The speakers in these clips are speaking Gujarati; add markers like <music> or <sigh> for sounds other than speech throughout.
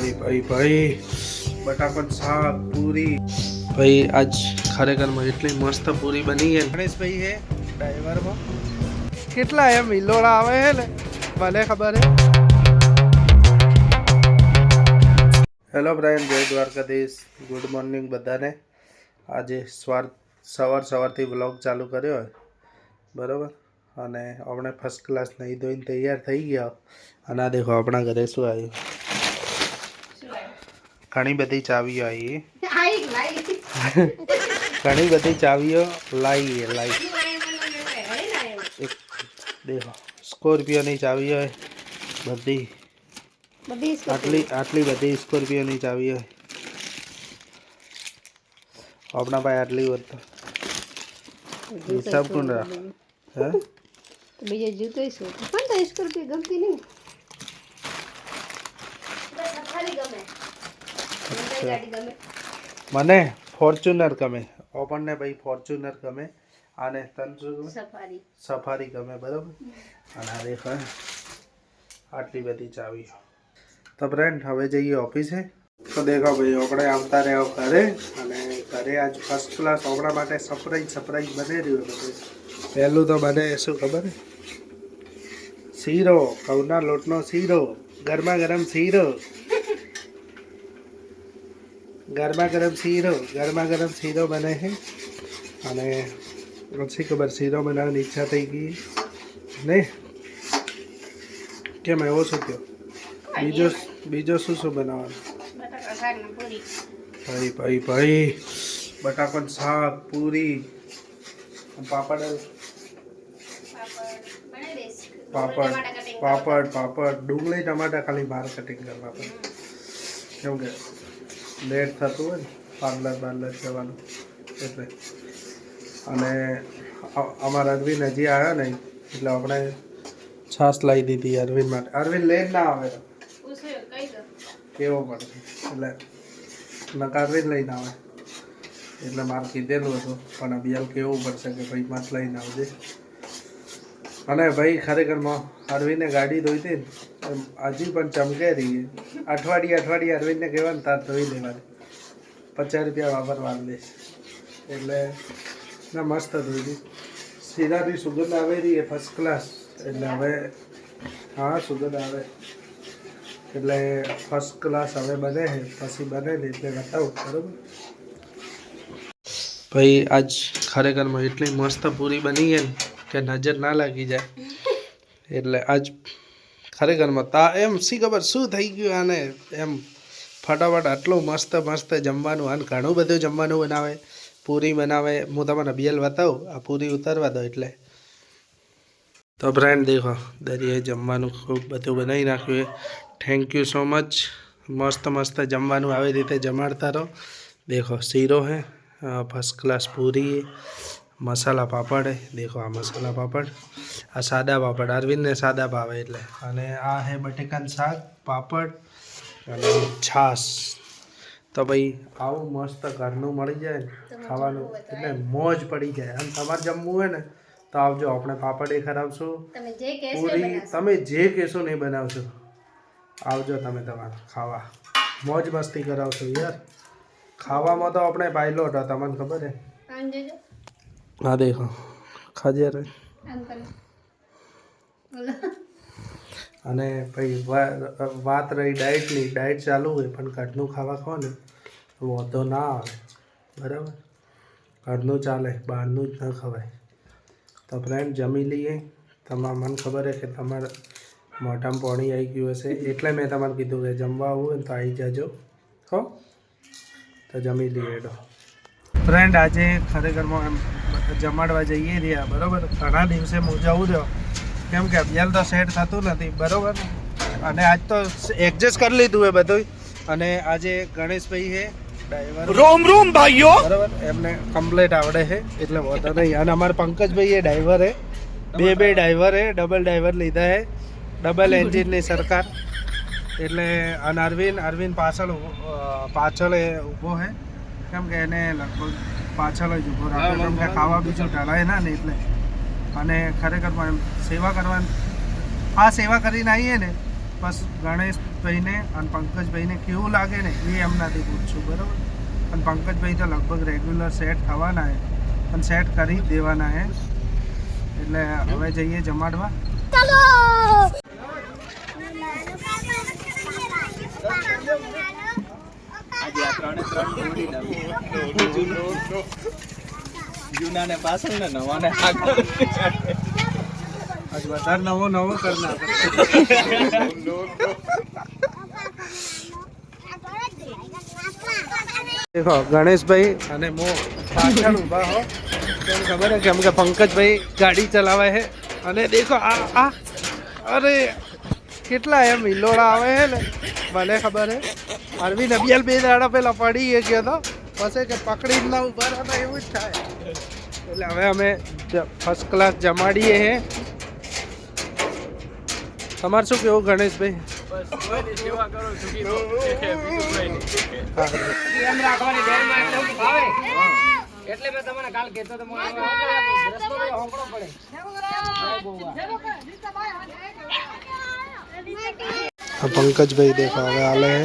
ભાઈ ભાઈ ભાઈ. બટાકાનું શાક પૂરી. ભાઈ આજ ખરેખરમાં એટલી મસ્ત પૂરી બની છે. ગણેશભાઈ હે ડ્રાઈવરમાં. કેટલા એમ હિલોડા આવે છે ને મને ખબર હે હેલો બ્રાયન જય દ્વારકાધીશ. ગુડ મોર્નિંગ બધાને. આજે સ્વાર સવાર સવારથી વ્લોગ ચાલુ કર્યો હોય બરાબર? અને આપણે ફર્સ્ટ ક્લાસ નહીં ધોઈને તૈયાર થઈ ગયા. અને આ દેખો આપણા ઘરે શું આવ્યું. ઘણી બધી ચાવીઓ આવી. ઘણી બધી ચાવીઓ લાવી લાવી એક દેખો સ્કોર્પિયોની ચાવી હોય. બધી. આટલી આટલી બધી સ્કોર્પિયોની ચાવી હોય. આપણા ભાઈ આટલી હોત તો. હિસાબ કોણ રાખ? હે? બીજા જૂતો શું? પણ તો સ્કોર્પિયો ગમતી નહીં સફારી ગમે ગમે. મને ફોર્ચ્યુનર ગમે. આપણને ભાઈ ફોર્ચ્યુનર ગમે. અને તને શું ગમે? સફારી. સફારી ગમે બરાબર? અને આ દેખાય આટલી બધી ચાવીઓ તો ફ્રેન્ડ હવે જઈએ ઓફિસે તો દેખો ભાઈ આપણે આવતા રહ્યો ઘરે. અને ઘરે આજ ફર્સ્ટ ક્લાસ આપણા માટે સરપ્રાઈઝ સરપ્રાઈઝ બની રહ્યું બધું પહેલું તો બને શું ખબર? શીરો ઘઉંના લોટનો શીરો ગરમા ગરમ શીરો. ગરમા ગરમ શીરો ગરમા ગરમ શીરો બને છે. અને પછી ખબર શીરો બનાવવાની ઈચ્છા થઈ ગઈ ને? કેમ એવો શું થયો? બીજો બીજો શું શું બનાવવાનું? ભાઈ ભાઈ ભાઈ. બટાકાનું શાક પૂરી. પાપડ? પાપડ. પાપડ. પાપડ પાપડ. ડુંગળી ટમાટા ખાલી બહાર કટિંગ કરવા પડે. કેમ કે લેટ થતું હોય ને પાર્લર બાર્લર જવાનું એટલે. અને અમારા અરવિંદ હજી આવ્યા નહીં એટલે આપણે છાશ લાવી દીધી અરવિંદ માટે. અરવિંદ લેટ ના આવે કેવો પડશે? એટલે નકા અરવિંદ લઈને આવે. એટલે મારે કીધેલું હતું પણ અભિયાલ કેવું પડશે કે ભાઈ મત લઈને આવજે. અને ભાઈ ખરેખરમાં અરવિંદને ગાડી ધોઈ હતી હજી પણ ચમકે રહી અઠવાડિયે અઠવાડિયે અરવિંદને કહેવાનું તાર ધોઈ લેવાની પચાસ રૂપિયા વાપરવાનું દઈશ એટલે ના, મસ્ત ધોઈ હતી બી સુગંધ આવે રહી ફર્સ્ટ ક્લાસ એટલે હવે, હા, સુગંધ આવે. એટલે ફર્સ્ટ ક્લાસ હવે બને છે, પછી બને ને એટલે બતાવું, બરાબર? ભાઈ, આજ ખરેખરમાં એટલી મસ્ત પૂરી બની ગઈ ને કે નજર ના લાગી જાય. એટલે આજ ખરેખરમાં તા એમ શી ખબર શું થઈ ગયું આને એમ ફટાફટ આટલું મસ્ત મસ્ત જમવાનું અને ઘણું બધું જમવાનું બનાવે, પૂરી બનાવે. હું તમને બિયલ બતાવું, આ પૂરી ઉતારવા દો એટલે. તો ફ્રેન્ડ દેખો, દરિયાએ જમવાનું ખૂબ બધું બનાવી નાખ્યું થેન્ક યુ સો મચ મસ્ત મસ્ત જમવાનું આવી રીતે જમાડતા રહો. દેખો, શીરો હે ફર્સ્ટ ક્લાસ પૂરી. મસાલા પાપડ દેખો આ મસાલા પાપડ. આ સાદા પાપડ અરવિંદને સાદા ભાવે એટલે. અને આ હે બટેકાનું શાક પાપડ અને છાશ. તો ભાઈ આવું મસ્ત ઘરનું મળી જાય ખાવાનું. એટલે મોજ પડી જાય. અને તમારે જમવું હોય ને તો આવજો આપણે પાપડ એ ખરાવશું. પૂરી તમે જે કહેશો ને એ બનાવશો. આવજો તમે તમારે ખાવા. મોજ મસ્તી કરાવશો યાર. ખાવામાં તો આપણે પાયલોટ હતા તમને ખબર હે? આમ देखो હા जा બોલો અને પછી વાત રહી ડાયટની, ડાયટ ચાલુ હોય, પણ ઘરનું ખાવા ખો ને વાંધો ના આવે. બરાબર? ઘરનું ચાલે, બહારનું જ ન ખવાય. તો ફ્રેન્ડ જમી લઈએ. તમારે મને ખબર છે કે તમારે મોઢામાં પાણી આવી ગયું હશે, એટલે મેં તમારે કીધું કે જમવા આવું તો આવી જજો. હો? તો જમી લઈએ એડો ફ્રેન્ડ આજે ખરેખરમાં એમ જમાડવા જઈએ રહ્યા બરાબર? ઘણા દિવસે હું જવું રહ્યો. કેમ કે અભિયાન તો સેટ થતું નથી બરાબર? અને આજ તો એડજસ્ટ કરી લીધું એ બધું અને આજે ગણેશભાઈ છે ડ્રાઈવર રોમ રોમ ભાઈઓ! બરાબર? એમને કમ્પ્લેટ આવડે છે એટલે વાંધો નહીં. અને અમારા પંકજભાઈ એ ડ્રાઈવર હે બે બે ડ્રાઈવર હે ડબલ ડ્રાઈવર લીધા હે ડબલ એન્જિનની સરકાર. એટલે અને અરવિંદ અરવિંદ પાછળ પાછળ એ ઊભો છે. કેમ કે એને લગભગ પાછળ જ ઊભો રાખો કેમ કે ખાવા બીજું ઢળાય ના ને એટલે. અને ખરેખર એમ સેવા કરવાની આ સેવા કરીને આવીએ ને બસ ગણેશભાઈને અને પંકજભાઈને કેવું લાગે ને એ એમનાથી પૂછશું બરાબર? અને પંકજભાઈ તો લગભગ રેગ્યુલર સેટ થવાના હે. અને સેટ કરી દેવાના હે. એટલે હવે જઈએ જમાડવા. આ ત્રણે ત્રણ જોડી નવી જૂનો જૂનાને પાછળ ને નવાને આગળ વધારે નવો નવો કરી નાખો દેખો ગણેશભાઈ અને મો પાછળ ઊભા હો. તમને ખબર હે કેમ કે પંકજભાઈ ગાડી ચલાવે છે. અને દેખો આ આ અરે કેટલા એમ હિલોડા આવે છે ને? મને ખબર હે અરવિંદ અબિયાલ બે દાડા પેલા પડી એ ગયો તો. પછી કે પકડી ના ઊભા હતા એવું જ થાય. એટલે હવે અમે ફર્સ્ટ ક્લાસ જમાડીએ હે. તમારે શું કેવું ગણેશભાઈ? એટલે મેં તમને કાલ કહેતો તો રસ્તો પડે. પંકજભાઈ દેખો હવે હાલે હે.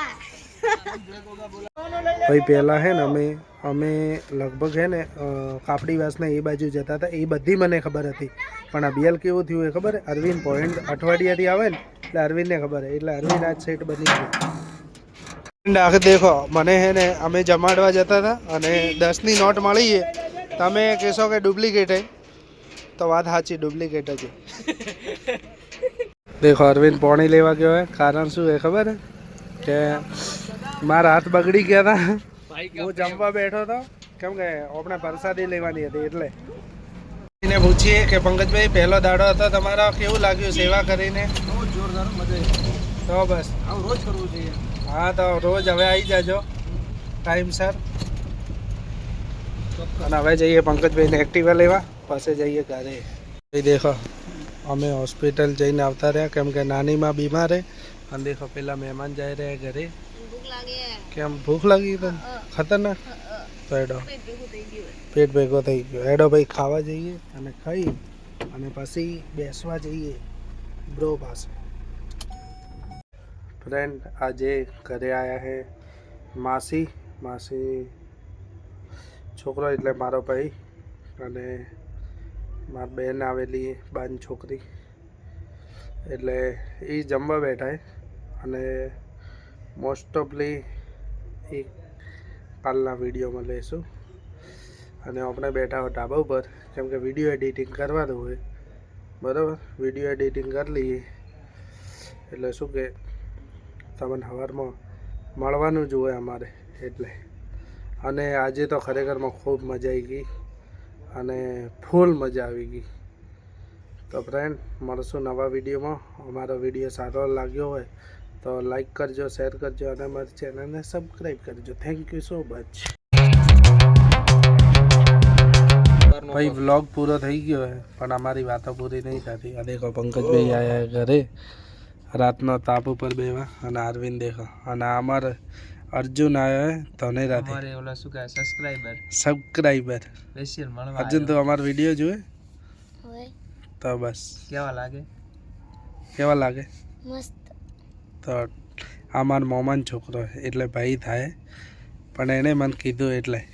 ભાઈ પહેલાં હે ને અમે અમે લગભગ હે ને કાપડી કાપડીવાસને એ બાજુ જતા હતા. એ બધી મને ખબર હતી. પણ આ બીએલ કેવું થયું એ ખબર? અરવિંદ પોઈન્ટ અઠવાડિયાથી આવે ને એટલે અરવિંદને ખબર હે. એટલે અરવિંદ આજ સેટ બની ગયું. આખે દેખો મને હે ને અમે જમાડવા જતા હતા અને દસની નોટ મળી તમે કહેશો કે ડુપ્લિકેટ તો વાત સાચી ડુપ્લિકેટ જ <laughs> દેખો અરવિંદ પોણી લેવા ગયો હે. કારણ શું એ ખબર હે? કે મારા હાથ બગડી ગયા હતા હું જમવા બેઠો હતો કેમ કે આપણે પ્રસાદી લેવાની હતી એટલે. એને પૂછીએ કે પંકજભાઈ પહેલો દાડો હતો તમારો કેવું લાગ્યું સેવા કરીને? બહુ જોરદાર મજા આવી. તો બસ. આવું રોજ કરવું જોઈએ હા તો રોજ હવે આવી જાજો. ટાઈમસર અને હવે જઈએ પંકજભાઈને એક્ટિવા લેવા. પાસે જઈએ ઘરે. ભાઈ દેખો અમે હોસ્પિટલ જઈને આવતા રહ્યા કેમ કે નાનીમાં બીમાર હે. અને દેખો પેલા મહેમાન જઈ રહ્યા ઘરે. કેમ ભૂખ લાગી તને ખતરનાક? તો એડો. પેટ ભેગો થઈ ગયો એડો ભાઈ ખાવા જઈએ અને ખાઈ અને પછી બેસવા જઈએ બ્રો પાસે. ફ્રેન્ડ આજે ઘરે આવ્યા છે માસી. માસી છોકરો એટલે મારો ભાઈ અને મારી બેન આવેલી બાન છોકરી. એટલે એ જમવા બેઠા અને મોસ્ટ ઓફલી એ કાલના વિડીયોમાં લઈશું. અને આપણે બેઠા હોય ઢાબા ઉપર કેમ કે વીડિયો એડિટિંગ કરવાનું હોય. બરાબર? વીડિયો એડિટિંગ કરી લઈએ. એટલે શું કે, તમને સવારમાં મળવાનું જ હોય અમારે, એટલે. અને આજે તો ખરેખરમાં ખૂબ મજા આવી ગઈ. અને ફૂલ મજા આવી ગઈ. તો ફ્રેન્ડ મળશું નવા વિડીયોમાં. અમારો વીડિયો સારો લાગ્યો હોય તો લાઈક કરજો શેર કરજો અને અમારી ચેનલને સબસ્ક્રાઈબ કરજો. થેન્ક યુ સો મચ ભાઈ વ્લોગ પૂરો થઈ ગયો છે પણ અમારી વાતો પૂરી નહીં થતી. આ દેખો પંકજભાઈ આયા ઘરે. રાતનો તાપ ઉપર બેવા અને અરવિંદ દેખો. અને અમારે અર્જુન આવ્યો હે તને રાતે અમારે ઓલા શું કહે સબસ્ક્રાઇબર સબસ્ક્રાઈબર સ્પેશિયલ મળવા અર્જુન તો અમારો વીડિયો જુએ? તો બસ. કેવા લાગે? કેવા લાગે? મસ્ત. તો આ મારો મોમાન છોકરો એટલે ભાઈ થાય. પણ એણે મને કીધું એટલે.